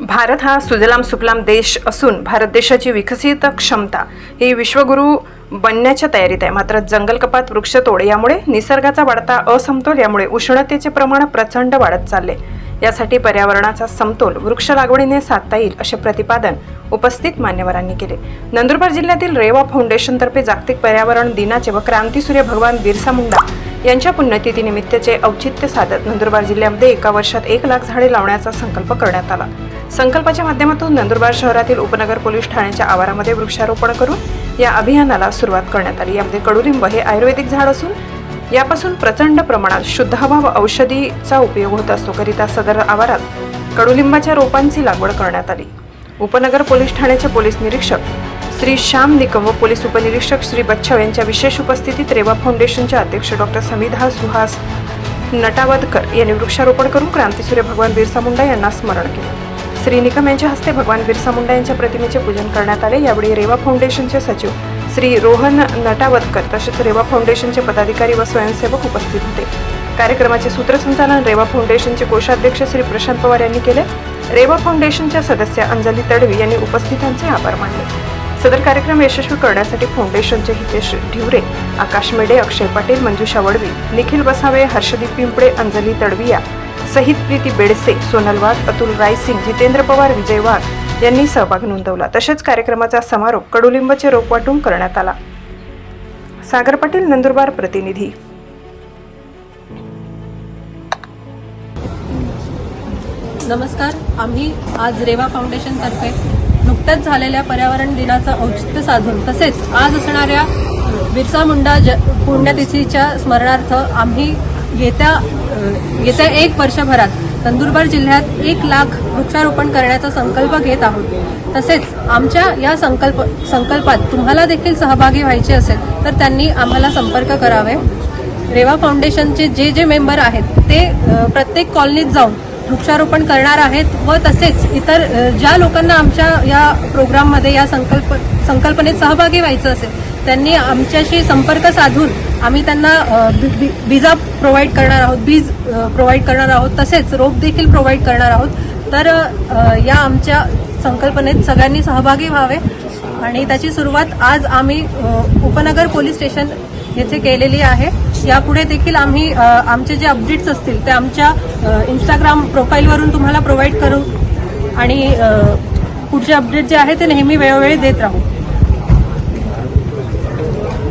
भारत हा सुजलाम सुफलाम देश असून भारत देशाची विकसित क्षमता ही विश्वगुरू बनण्याच्या तयारीत आहे. मात्र जंगल कपात वृक्षतोड यामुळे निसर्गाचा वाढता असमतोल यामुळे उष्णतेचे प्रमाण प्रचंड वाढत चालले. यासाठी पर्यावरणाचा समतोल वृक्ष लागवडीने साधता येईल असे प्रतिपादन उपस्थित मान्यवरांनी केले. नंदुरबार जिल्ह्यातील रेवा फाउंडेशनतर्फे जागतिक पर्यावरण दिनाचे व क्रांतीसूर्य भगवान बिरसा मुंडा यांच्या पुण्यतिथीनिमित्तचे औचित्य साधत नंदुरबार जिल्ह्यामध्ये एका वर्षात एक लाख झाडे लावण्याचा संकल्प करण्यात आला. संकल्पाच्या माध्यमातून नंदुरबार शहरातील उपनगर पोलीस ठाण्याच्या आवारामध्ये वृक्षारोपण करून या अभियानाला सुरुवात करण्यात आली. यामध्ये कडुलिंब हे आयुर्वेदिक झाड असून यापासून प्रचंड प्रमाणात शुद्ध हवा व औषधीचा उपयोग होत असतो करिता सदर आवारात कडुलिंबाच्या रोपांची लागवड करण्यात आली. उपनगर पोलीस ठाण्याचे पोलीस निरीक्षक श्री श्याम निकम व पोलीस उपनिरीक्षक श्री बच्छाव यांच्या विशेष उपस्थितीत रेवा फाउंडेशनचे अध्यक्ष डॉक्टर समिधा सुहास नटावदकर यांनी वृक्षारोपण करून क्रांतीसूर्य भगवान बिरसा मुंडा यांना स्मरण केले. श्री निकम यांच्या हस्ते भगवान बिरसा मुंडा यांच्या प्रतिमेचे पूजन करण्यात आले. यावेळी रेवा फाउंडेशनचे सचिव श्री रोहन नटावतकर तसेच रेवा फाउंडेशनचे पदाधिकारी व स्वयंसेवक उपस्थित होते. कार्यक्रमाचे सूत्रसंचालन रेवा फाउंडेशनचे कोषाध्यक्ष श्री प्रशांत पवार यांनी केले. रेवा फाउंडेशनच्या सदस्य अंजली तडवी यांनी उपस्थितांचे आभार मानले. सदर कार्यक्रम यशस्वी करण्यासाठी फाउंडेशनचे हितेश ढिवरे आकाश मेडे अक्षय पाटील मंजुषा वडवी निखिल बसावे हर्षदीप पिंपळे अंजली तडविया सहित प्रीती बेडसे सोनल वाघ अतुल रायसिंग जितेंद्र पवार विजय वाघ यांनी सहभाग नोंदवला. तसेच कार्यक्रमाचा समारोप कडुलिंबाचे रोप वाटून करण्यात आला. सागर पाटील नंदुरबार प्रतिनिधी. नमस्कार. आम्ही आज रेवा फाउंडेशनतर्फे नुकत्याच झालेल्या पर्यावरण दिनाचं औचित्य साधून तसेच आज असणाऱ्या बिरसा मुंडा ज पुण्यतिथीच्या स्मरणार्थ आम्ही येत्या येत्या एक वर्षभरात नंदुरबार जिल्ह्यात एक लाख वृक्षारोपण करण्याचा संकल्प घेत आहोत. तसेच आमच्या या संकल्प संकल्पात तुम्हाला देखील सहभागी व्हायचे असेल तर त्यांनी आम्हाला संपर्क करावे. रेवा फाउंडेशनचे जे जे मेंबर आहेत ते प्रत्येक कॉलनीत जाऊन वृक्षारोपण करणार आहेत व तसेच इतर ज्या लोकांना आमच्या या प्रोग्राममध्ये या संकल्प संकल्पनेत सहभागी व्हायचं असेल त्यांनी आमच्याशी संपर्क साधून आम्ही त्यांना विजा बी- प्रोव्हाइड करणार आहोत बीज प्रोव्हाइड करणार आहोत तसेच रोप देखील प्रोव्हाइड करणार आहोत. तर या आमच्या संकल्पनेत सगळ्यांनी सहभागी व्हावे आणि त्याची सुरुवात आज आम्ही उपनगर पोलीस स्टेशन येथे केलेली आहे. यापुढे देखील आम्ही आमचे जे अपडेट्स असतील ते आमच्या इंस्टाग्राम प्रोफाईलवरून तुम्हाला प्रोव्हाइड करू आणि पुढचे अपडेट जे आहे ते नेहमी वेळोवेळी देत राहू.